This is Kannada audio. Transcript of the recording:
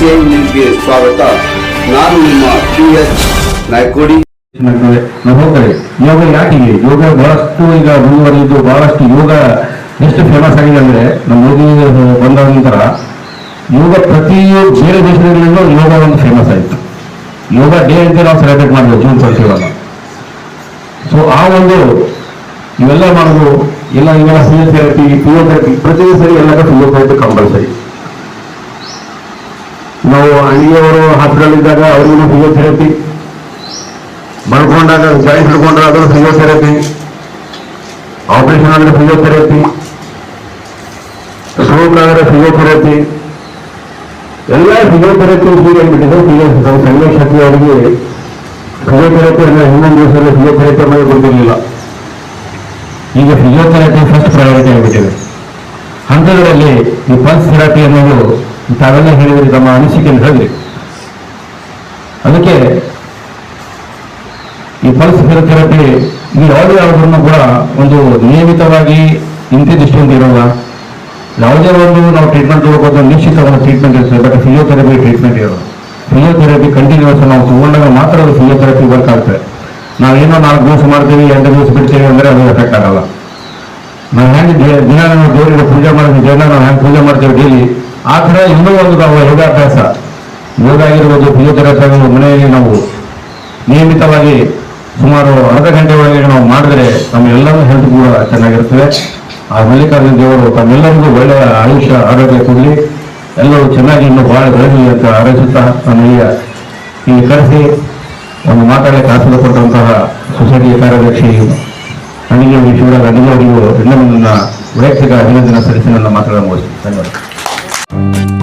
ಸುಸ್ವಾಗತ ನಾನು ನಿಮ್ಮ ಪಿ ಎಸ್ ನಾಯ್ಕೋಡಿ ಹೋಗ್ತೇವೆ ಯೋಗ ಯಾಕಿದೆ ಯೋಗ ಬಹಳಷ್ಟು ಈಗ ಮುಂದುವರಿದು ಬಹಳಷ್ಟು ಯೋಗ ಎಷ್ಟು ಫೇಮಸ್ ಆಗಿದೆ ಅಂದ್ರೆ ನಮ್ಮ ಮೋದಿ ಬಂದ ನಂತರ ಯೋಗ ಪ್ರತಿ ಬೇರೆ ದೇಶಗಳಲ್ಲೂ ಯೋಗ ಒಂದು ಫೇಮಸ್ ಆಯಿತು. ಯೋಗ ಡೇ ಅಂತ ನಾವು ಸೆಲೆಬ್ರೇಟ್ ಮಾಡಿದ್ವಿ ಜೂನ್ ಟ್ವೆಂಟಿ ಸೊ ಆ ಒಂದು ಇವೆಲ್ಲ ಮಾಡೋದು ಎಲ್ಲ ಇವೆಲ್ಲ ಫಿಸಿಯೋಥೆರಪಿ ಫಿಸಿಯೋಥೆರಪಿ ಪ್ರತಿ ಸರಿ ಎಲ್ಲ ಫಿಸಿಯೋಥೆರಪಿ ಕಂಪಲ್ಸರಿ ನಾವು ಅಣಿಯವರು ಹಾಸ್ಪಿಟಲ್ ಇದ್ದಾಗ ಅವ್ರಿಗೂ ಫಿಸಿಯೋಥೆರಪಿ ಮಲ್ಕೊಂಡಾಗ ಜಾಯಿಂಟ್ ಹಿಡ್ಕೊಂಡ್ರೆ ಅದು ಫಿಸಿಯೋಥೆರಪಿ ಆಪರೇಷನ್ ಆದರೆ ಫಿಸಿಯೋಥೆರಪಿ ಸ್ಟ್ರೋಕ್ ಆದರೆ ಫಿಸಿಯೋಥೆರಪಿ ಎಲ್ಲ ಫಿಸಿಯೋಥೆರಪಿ ಹೀಗಾಗ್ಬಿಟ್ಟಿದೆ ಫಿಸಿಯೋ ಸಂಜಯ್ ಶೆಟ್ಟಿ ಅವರಿಗೆ ಫಿಸಿಯೋಥೆರಪಿ ಅಂದರೆ ಹಿಂದಿನ ದಿವಸದಲ್ಲಿ ಫಿಸಿಯೋಥೆರಪಿ ಅನ್ನೋದು ಗೊತ್ತಿರಲಿಲ್ಲ. ಈಗ ಫಿಸಿಯೋಥೆರಪಿ ಫಸ್ಟ್ ಪ್ರಯಾರಿಟಿ ಆಗಿಬಿಟ್ಟಿದೆ. ಹಂತಗಳಲ್ಲಿ ಈ ಪಲ್ಸ್ ಥೆರಪಿ ಅನ್ನೋದು ತಾವೆಲ್ಲ ಹೇಳಿದ್ರೆ ತಮ್ಮ ಅನಿಸಿಕೆಯನ್ನು ಹೇಳಿದ್ರಿ ಅದಕ್ಕೆ ಈ ಪಲ್ಸ್ ಥೆರಪಿ ಇದು ಯಾವುದೇ ಯಾವುದನ್ನು ಕೂಡ ಒಂದು ನಿಯಮಿತವಾಗಿ ಇಂತಿ ಅಂತ ಇರೋಲ್ಲ. ಯಾವುದೇ ಒಂದು ನಾವು ಟ್ರೀಟ್ಮೆಂಟ್ ತಗೋಬೋದು ನಿಶ್ಚಿತವಾದ ಟ್ರೀಟ್ಮೆಂಟ್ ಇರ್ತದೆ. ಬಟ್ ಫಿಸಿಯೋಥೆರಪಿ ಟ್ರೀಟ್ಮೆಂಟ್ ಇರೋದು ಫಿಸಿಯೋಥೆರಪಿ ಕಂಟಿನ್ಯೂಸ್ ನಾವು ತಗೊಂಡಾಗ ಮಾತ್ರ ಅದು ಫಿಸಿಯೋಥೆರಪಿ ವರ್ಕ್ ಆಗ್ತದೆ ನಾವೇನೋ ನಾಲ್ಕು ದಿವಸ ಮಾಡ್ತೀವಿ, ಎರಡು ದಿವಸ ಬಿಡ್ತೀವಿ ಅಂದರೆ ಅದು ಎಫೆಕ್ಟ್ ಆಗಲ್ಲ. ನಾವು ಹೆಂಗೆ ದಿನ ನಾವು ದೇವರಿಗೆ ಪೂಜೆ ಮಾಡ್ತೀವಿ ದಿನ ನಾವು ಹೆಂಗೆ ಪೂಜೆ ಮಾಡ್ತೀವಿ ಡೈಲಿ ಆ ಥರ ಇನ್ನೂ ಒಂದು ನಾವು ಯೋಗಾಭ್ಯಾಸ. ಯೋಗ ಆಗಿರ್ಬೋದು ಫಿಸಿಯೋಥೆರಪಿ ಮನೆಯಲ್ಲಿ ನಾವು ನಿಯಮಿತವಾಗಿ ಸುಮಾರು ಅರ್ಧ ಗಂಟೆ ಒಳಗೆ ನಾವು ಮಾಡಿದ್ರೆ ನಮ್ಮೆಲ್ಲರೂ ಹೆಲ್ತ್ ಕೂಡ ಚೆನ್ನಾಗಿರ್ತದೆ. ಆ ಮಲ್ಲಿಕಾರ್ಜುನ ದೇವರು ತಮ್ಮೆಲ್ಲರಿಗೂ ಒಳ್ಳೆಯ ಆಯುಷ್ಯ, ಆರೋಗ್ಯ ಕೊಡಲಿ. ಎಲ್ಲರೂ ಚೆನ್ನಾಗಿ ಇನ್ನು ಬಹಳ ಬೆಳೆಸಲಿ ಅಂತ ಆರೈಸುತ್ತಾ ನಮಗೆ ಈ ಕರೆಸಿ ಒಂದು ಮಾತಾಡಲಿಕ್ಕೆ ಆಸರೆ ಕೊಟ್ಟಂತಹ ಸೊಸೈಟಿಯ ಕಾರ್ಯದರ್ಶಿ ನನಗೆ ಶಿವರಾಜ್ ಅಡಿಗೆ ಅವರಿಗೂ ಎಲ್ಲರನ್ನ ವೈಯಕ್ತಿಕ ಅಭಿನಂದನೆ ಸಲ್ಲಿಸಿ ನನ್ನ ಮುಗಿಸ್ತೀನಿ. ಧನ್ಯವಾದ Thank you.